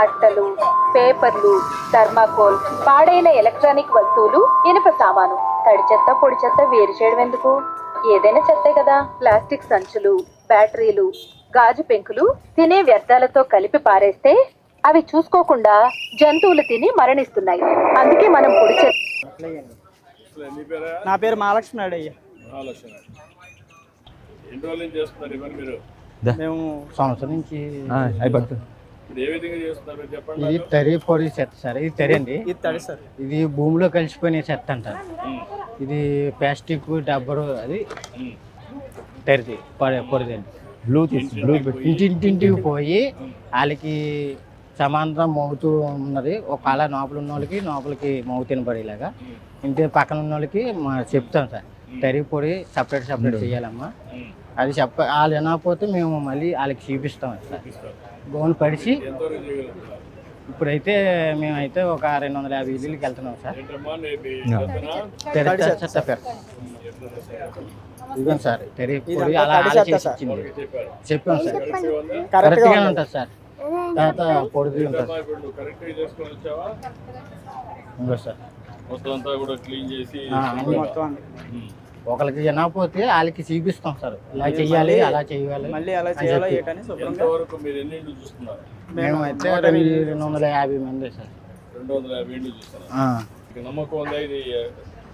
అట్టలు పేపర్లు థర్మాకోల్ పాడైన ఎలక్ట్రానిక్ వస్తువులు ఇనుప సామాను. తడి చెత్త పొడి చెత్త వేరు చేయడం ఎందుకు? ఏదైనా చెత్తే కదా. ప్లాస్టిక్ సంచులు బ్యాటరీలు గాజు పెంకులు తినే వ్యర్థాలతో కలిపి పారేస్తే అవి చూసుకోకుండా జంతువులు తిని మరణిస్తున్నాయి. అందుకే మనం పొడి నీ పేరా మహాలక్ష్మి నాయుడు. అయ్యా మేము సంవత్సరం నుంచి ఇది తరి పొడి చెత్త సార్. ఇది తరి అండి ఇది తడి సార్. ఇది భూమిలో కలిసిపోయిన చెత్త అంటారు ఇది ప్లాస్టిక్ డబ్బరు అది తరిది పొడి పొడిదండి. బ్లూ తీసి బ్లూ ఇంటింటింటికి పోయి వాళ్ళకి సమాంతరం మోగుతూ ఉన్నది. ఒక అలా లోపల ఉన్న వాళ్ళకి లోపలికి మోగు తినబడేలాగా. ఇంటి పక్కన ఉన్న వాళ్ళకి మా చెప్తాం సార్. తరి పొడి సపరేట్ సపరేట్ చేయాలమ్మా. అది చెప్ప వాళ్ళు వినకపోతే మేము మళ్ళీ వాళ్ళకి చూపిస్తాం సార్ గోను పడిచి ఇప్పుడైతే మేమైతే ఒక రెండు వందల యాభై ఇల్లుకి వెళ్తున్నాం సార్. ఏంటమ్మా నీ మీ చెత్తనా? తెరి చెత్త పెడతాం. ఇదిగోండి సార్ తెరి పొడి ఇదంతా అలా అలా చేసి. ఇచ్చింది. చెప్పాం సార్. కరెక్ట్గా. ఉంటుంది సార్. తర్వాత పొడిది ఉంటుంది. సార్ మొత్తం అంతా కూడా క్లీన్ చేసి మొత్తం. ఒకరికి వినకపోతే వాళ్ళకి చూపిస్తాం సార్. ఇలా చెయ్యాలి అలా చేయాలి మళ్ళీ ఎలా చేయాలో ఏటని శుభ్రంగా? ఎంతవరకు మీరు ఎన్ని ఇండ్లు చూస్తున్నారు? మేము అయితే రెండు వందల యాభై మంది సార్. రెండు వందల యాభై ఇండ్లు చూస్తున్నారు. ఆ, మీకు నమ్మకం ఉందా? ఇది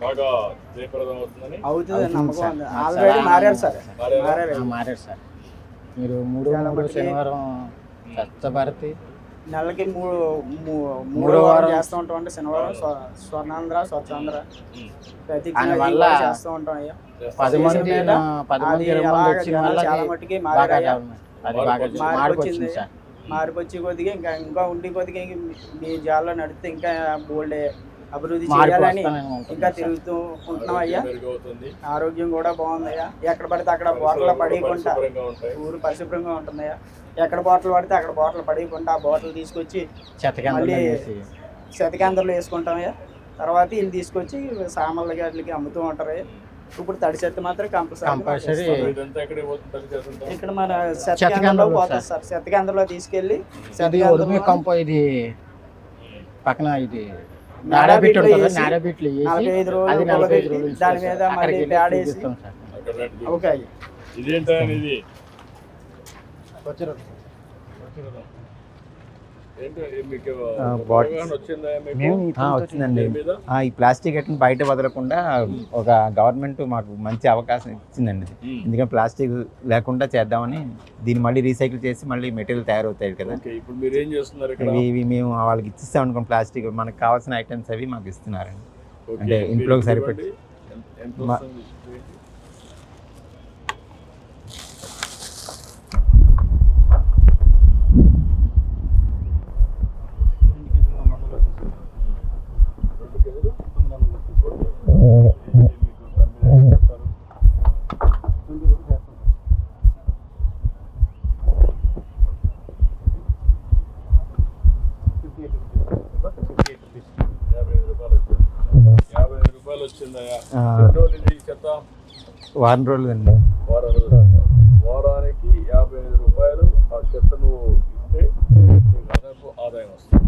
బాగా జయప్రదం అవుతుందని? అవుతుంది నమ్మకం సార్. ఉంది. ఆ, ఆల్రెడీ సార్. మారారు సార్. మారారా? మారారు. ఆ, మారారు సార్. మీరు మూడు మూడు శనివారం స్వచ్ఛభారతి నెలకి మూడు మూడో వారం చేస్తూ ఉంటాం అంటే శనివారం స్వ- స్వర్ణాంధ్ర స్వచ్ఛాంధ్ర ప్రతి వల్ల చేస్తూ ఉంటాం అయ్యా. పది మంది పది మంది చాలా మట్టుకి బాగా మారారయ్యా డెవలప్మెంట్. అది బాగా మార్పు మార్పు వచ్చింది. వచ్చింది సార్. మార్పు వచ్చి కొద్దిగా ఇంకా ఇంకా ఉండి కొద్దిగా మీ- జాల్లో నడిస్తే ఇంకా బోల్డ్ అభివృద్ధి చేయాలని ఇంకా. తిరుగుతూ ఉంటున్నాం అయ్యా. ఆరోగ్యం కూడా బాగుందయ్యా ఎక్కడ పడితే అక్కడ బాటిల్ పడేయకుండా ఊరు పరిశుభ్రంగా ఉంటుందయ్యా. ఎక్కడ బాటిల్ పడితే అక్కడ బాటిల్ పడేయకుండా ఆ బాటిల్ తీసుకొచ్చి మళ్ళీ వేసి శతకేంద్రంలో వేసుకుంటామయ్యా. తర్వాత వీళ్ళు తీసుకొచ్చి సామాన్ల గారికి అమ్ముతూ ఉంటారు. ఇప్పుడు తడి చెత్త మాత్రం కంపల్సరీ ఇక్కడ మన శతకేంద్రంలో పోతుంది సార్. శతకేంద్రంలో తీసుకెళ్ళి ఇది పక్కన ఇది నలభై ఐదు రోజులు దాని మీద. మళ్ళీ. ఓకే. వచ్చిందండి. ఈ ప్లాస్టిక్ ఐటమ్ బయట వదలకుండా ఒక గవర్నమెంట్ మాకు మంచి అవకాశం ఇచ్చిందండి. ఎందుకంటే ప్లాస్టిక్ లేకుండా చేద్దామని దీన్ని మళ్ళీ రీసైకిల్ చేసి మళ్ళీ మెటీరియల్ తయారవుతాయి కదా. ఓకే ఇప్పుడు మీరు ఏం చేస్తున్నారు ఇక్కడ? ఇవి మేము వాళ్ళకి ఇచ్చిస్తాం అనుకోండి ప్లాస్టిక్. మనకు కావాల్సిన ఐటమ్స్ అవి మాకు ఇస్తున్నారండి. ఓకే, అంటే ఇంట్లోకి ఇవ్వండి. సరిపెట్టి. ఎంత- ఎంత మా- వస్తుంది? రెండు కేజీలు? ఓకే. మీకు దాని మీద ఎంత ఇస్తారు? యాభై ఐదు రూపాయలు వచ్చింది యాభై ఐదు రూపాయలు వచ్చిందయ్యా ఆ. ఎన్ని రోజులు ఇది చెత్త వారం రోజులు అండి వారం రోజులు. వారానికి యాభై ఐదు రూపాయలు ఆ చెత్త నువ్వు ఇస్తే అదనపు ఆదాయం వస్తుంది.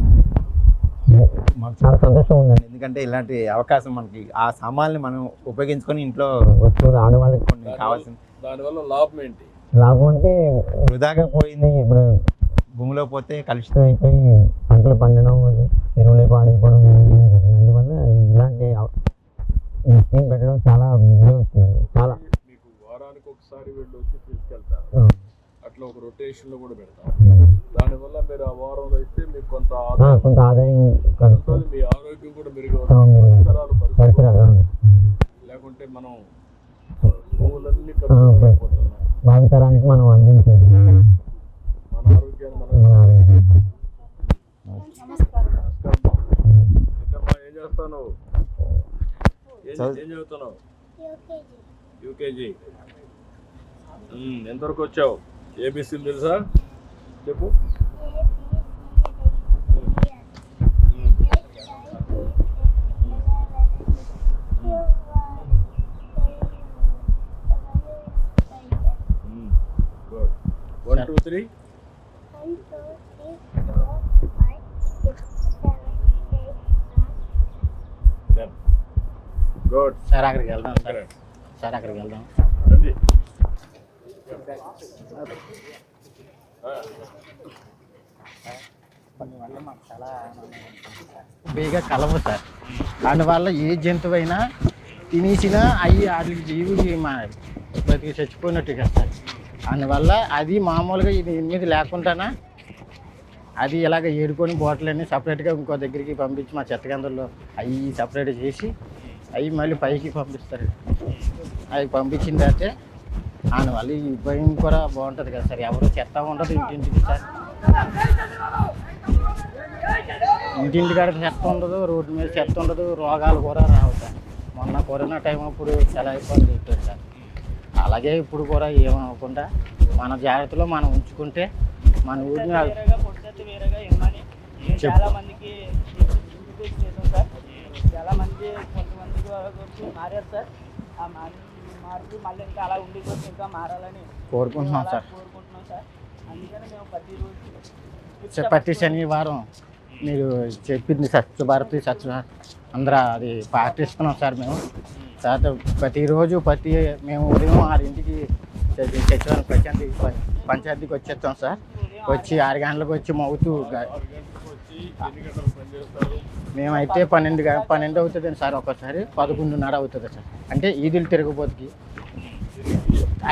మాకు చాలా సంతోషం ఉందండి. ఎందుకంటే ఇలాంటి అవకాశం మనకి ఆ సామాన్ని మనం ఉపయోగించుకొని ఇంట్లో వస్తువులు ఆడవాళ్ళకి కొన్ని కావాల్సిన దానివల్ల లాభం ఏంటి? లాభం అంటే వృధాగా పోయింది. ఇప్పుడు భూమిలో పోతే కలుషితం అయిపోయి పంటలు పండడం ఎరువులు పాడైపోవడం. అందువల్ల ఇలాంటి ఈ స్కీమ్ పెట్టడం చాలా విలువ వచ్చిందండి చాలా. మీకు వారానికి ఒకసారి వీళ్ళు వచ్చి తీసుకెళ్తారు. అట్లా ఒక రొటేషన్లో కూడా పెడతాం దానివల్ల మీరు ఆ వారంలో ఇస్తే మీకు కొంత ఆదాయం కొంత ఆదాయం కలుగుతుంది. మీ ఆరోగ్యం కూడా మెరుగవుతుంది. పరిసరాలు లేకుంటే మనం భూములన్నీ భావితరానికి మనం అందించేది మన ఆరోగ్యాన్ని మనం మన ఆరోగ్యం. నమస్కారం. ఏంటమ్మా, ఏం చదువుతున్నావు యూకేజీ ఎంతవరకు వచ్చావు ఏబీసీ తెలుసా చెప్పు one two three good sir అక్కడికి వెళ్దాం సార్. సార్ అక్కడికి వెళ్దాం. రండి బేగా కలవు సార్. అందువల్ల ఏ జంతువైనా తినేసినా అవి వాటికి జీవుకి మా బతికి చచ్చిపోయినట్టు కదా సార్. అందువల్ల అది మామూలుగా ఇది ఎనిమిది లేకుండానా అది ఇలాగ ఏడుకొని బాటిల్ అన్ని సపరేట్గా ఇంకో దగ్గరికి పంపించి మా చెత్త కేంద్రంలో అవి సపరేట్ చేసి అవి మళ్ళీ పైకి పంపిస్తారు. అవి పంపించిన తర్వాత దానివల్ల ఈ భయం కూడా బాగుంటుంది కదా సార్. ఎవరు చెత్త ఉండదు ఇంటింటికి సార్. ఇంటింటి కాడ చెత్త ఉండదు రోడ్డు మీద చెత్త ఉండదు రోగాలు కూడా రావు సార్. మొన్న కరోనా టైం అప్పుడు చాలా ఇబ్బంది పెట్టారు సార్. అలాగే ఇప్పుడు కూడా ఏమనుకుంటా మన జాగ్రత్తలో మనం ఉంచుకుంటే మన ఊరిని చెప్పు. చాలా మందికి సార్. చాలా మంది కొంతమందికి వచ్చి మారారు సార్. ఆ మారి మార్పు మళ్ళీ ఇంకా అలా ఉండిపోతే ఇంకా మారాలని కోరుకుంటున్నాం సార్. కోరుకుంటున్నాం సార్. అందుకని మేము ప్రతిరోజు ప్రతి శనివారం మీరు చెప్పింది స్వచ్ఛ భారత్ స్వచ్ఛ భారత్ అందరూ అది పాటిస్తున్నాం సార్ మేము. తర్వాత ప్రతిరోజు ప్రతి మేము ఉదయం ఆరింటికి సచివాలయం పంచాయతీ పంచాయతీకి వచ్చేస్తాం సార్. వచ్చి ఆరు గంటలకు వచ్చి మౌతూ మేమైతే పన్నెండు పన్నెండు అవుతుంది సార్ ఒకసారి పదకొండున్నర అవుతుంది సార్. అంటే ఈదులు తిరగబోతుకి.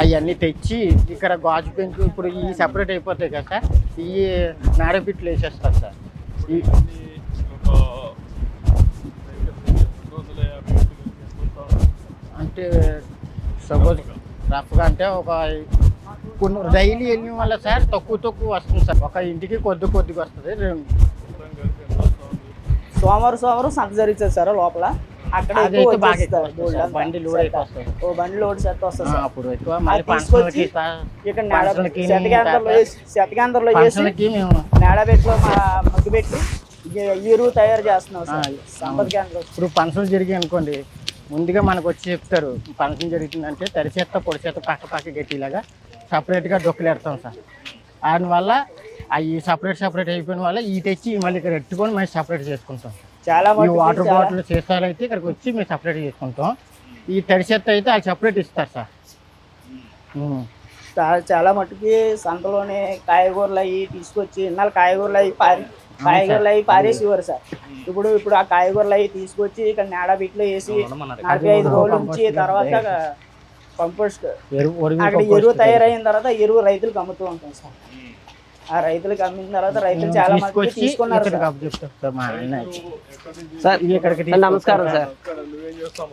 అవన్నీ తెచ్చి ఇక్కడ గాజు పెంకు ఇప్పుడు ఈ సపరేట్ అయిపోతాయి కదా సార్. ఈ నాడపిట్లు వేసేస్తారు సార్. ఈ అంటే సపోజ్ రఫ్గా అంటే ఒక కొన్ని డైలీ వెళ్ళిన వల్ల సార్ తక్కువ తక్కువ వస్తుంది సార్. ఒక ఇంటికి కొద్ది కొద్దిగా వస్తుంది. సోమవారం సోమవారం సంత జరుగుతుంది సార్ లోపల. అక్కడ ఎక్కువ బండి. లోడ్ ఓ బండి లోడ్ సెట్ వస్తుంది సార్. అప్పుడు ఎక్కువ. మళ్ళీ తీసుకొచ్చి ఇక్కడ నేడబెట్లో మా మగ్గు పెట్టి ఎరువు తయారు చేస్తున్నాం సార్. సంపద కేంద్రం ఇప్పుడు ఫంక్షన్ జరిగాయి అనుకోండి ముందుగా మనకు వచ్చి చెప్తారు ఫంక్షన్ జరుగుతుందంటే తడి చెత్త పొడి చెత్త పక్క పక్క గట్టిలాగా సపరేట్గా డొక్కలేడతాం సార్. దానివల్ల అవి సపరేట్ సపరేట్ అయిపోయిన వల్ల ఈ తెచ్చి మళ్ళీ ఇక్కడ ఎట్టుకొని మేము సపరేట్ చేసుకుంటాం. చాలా వాటర్ బాటిల్ చేసాలు అయితే ఇక్కడికి వచ్చి మేము సపరేట్ చేసుకుంటాం. ఈ తడి చెత్త అయితే అది సపరేట్ ఇస్తారు సార్. చాలా చాలా మట్టుకి సంతలోనే కాయగూరలు అవి తీసుకొచ్చి ఇన్నాళ్ళు కాయగూరలు అవి పారి కాయగూరలు అవి పారేసేవారు సార్. ఇప్పుడు ఇప్పుడు ఆ కాయగూరలు అవి తీసుకొచ్చి ఇక్కడ నేడబిట్లో వేసి నలభై ఐదు రోజులు ఉంచి తర్వాత కంపోస్ట్ అక్కడ ఎరువు తయారైన తర్వాత ఎరువు రైతులకు అమ్ముతూ ఉంటాం సార్. ఆ రైతులకు అమ్మిన తర్వాత రైతులు చాలా మంది తీసుకున్నారు సార్. నమస్కారం సార్.